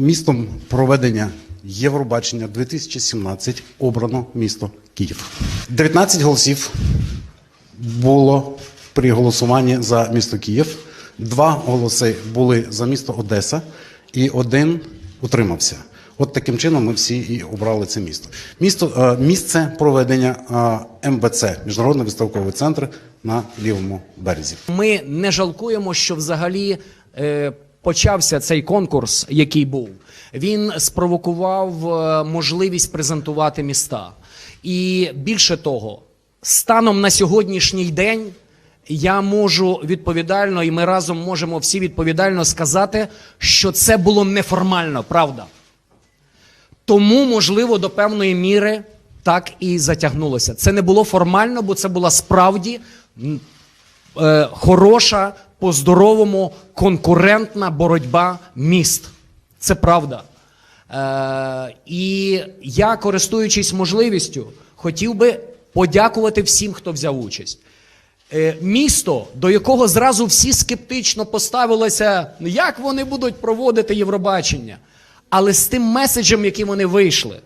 Містом проведення Євробачення 2017 обрано місто Київ. 19 голосів було при голосуванні за місто Київ. Два голоси були за місто Одеса, і один утримався. От таким чином ми всі і обрали це місто. Місто е, місце проведення е, МВЦ Міжнародний виставковий центр на лівому березі. Ми не жалкуємо, що взагалі е, почався цей конкурс, який був. Він спровокував е, можливість презентувати міста. І більше того, станом на сьогоднішній день я можу відповідально, і ми разом можемо всі відповідально сказати, що це було неформально, правда. Тому, можливо, до певної міри так і затягнулося. Це не було формально, бо це була справді е, хороша, по-здоровому конкурентна боротьба міст. Це правда. Е, і я, користуючись можливістю, хотів би подякувати всім, хто взяв участь. Е, місто, до якого зразу всі скептично поставилися, «Ну, як вони будуть проводити Євробачення. Але з тим меседжем, яким вони вийшли,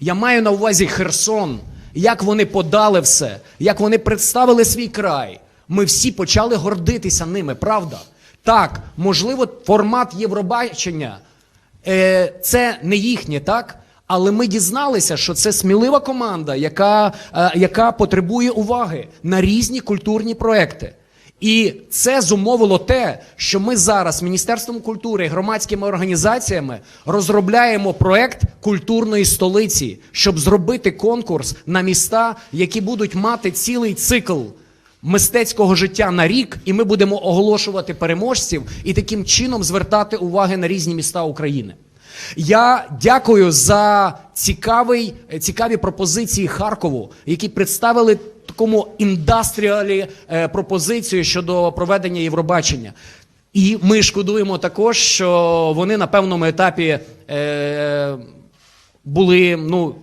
я маю на увазі Херсон, як вони подали все, як вони представили свій край. Ми всі почали гордитися ними, правда? Так, можливо, формат Євробачення е, це не їхнє, так? Але ми дізналися, що це смілива команда, яка, е, яка потребує уваги на різні культурні проекти. І це зумовило те, що ми зараз Міністерством культури і громадськими організаціями розробляємо проект культурної столиці, щоб зробити конкурс на міста, які будуть мати цілий цикл мистецького життя на рік, і ми будемо оголошувати переможців і таким чином звертати уваги на різні міста України. Я дякую за цікавий, цікаві пропозиції Харкову, які представили такому індастріалі е, пропозицію щодо проведення Євробачення. І ми шкодуємо також, що вони на певному етапі е, були ну,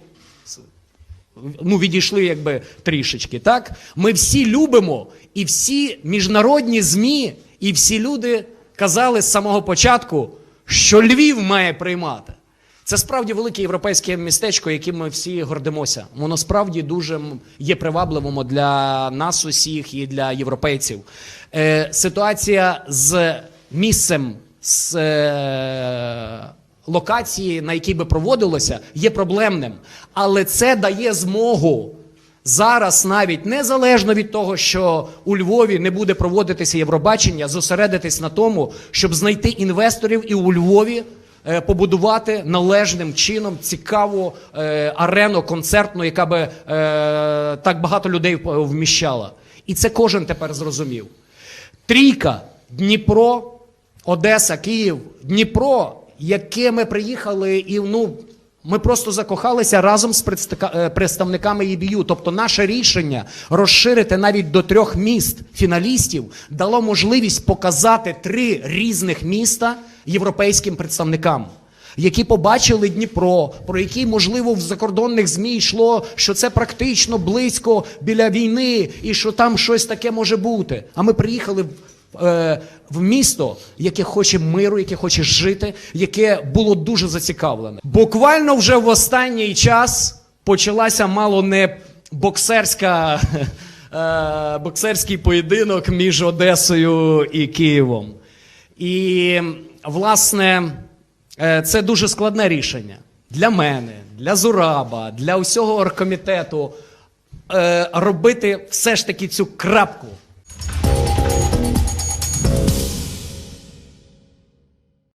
ну, відійшли якби трішечки. Так? Ми всі любимо, і всі міжнародні ЗМІ, і всі люди казали з самого початку, що Львів має приймати. Це справді велике європейське містечко, яким ми всі гордимося. Воно справді дуже є привабливим для нас усіх і для європейців. Е, ситуація з місцем, з е, локації, на якій би проводилося, є проблемним. Але це дає змогу зараз, навіть незалежно від того, що у Львові не буде проводитися Євробачення, зосередитись на тому, щоб знайти інвесторів і у Львові. е, Побудувати належним чином цікаву е, арену концертну, яка би е, так багато людей вміщала. І це кожен тепер зрозумів. Трійка, Дніпро, Одеса, Київ, Дніпро, яке ми приїхали, і ну ми просто закохалися разом з е, представниками ЄБЮ. Тобто, наше рішення розширити навіть до трьох міст фіналістів дало можливість показати три різних міста європейським представникам. Які побачили Дніпро, про який, можливо, в закордонних ЗМІ йшло, що це практично близько біля війни, і що там щось таке може бути. А ми приїхали в, е, місто, яке хоче миру, яке хоче жити, яке було дуже зацікавлене. Буквально вже в останній час почалася мало не боксерська, е, боксерський поєдинок між Одесою і Києвом. І, власне, е, це дуже складне рішення для мене, для Зураба, для усього оргкомітету робити все ж таки цю крапку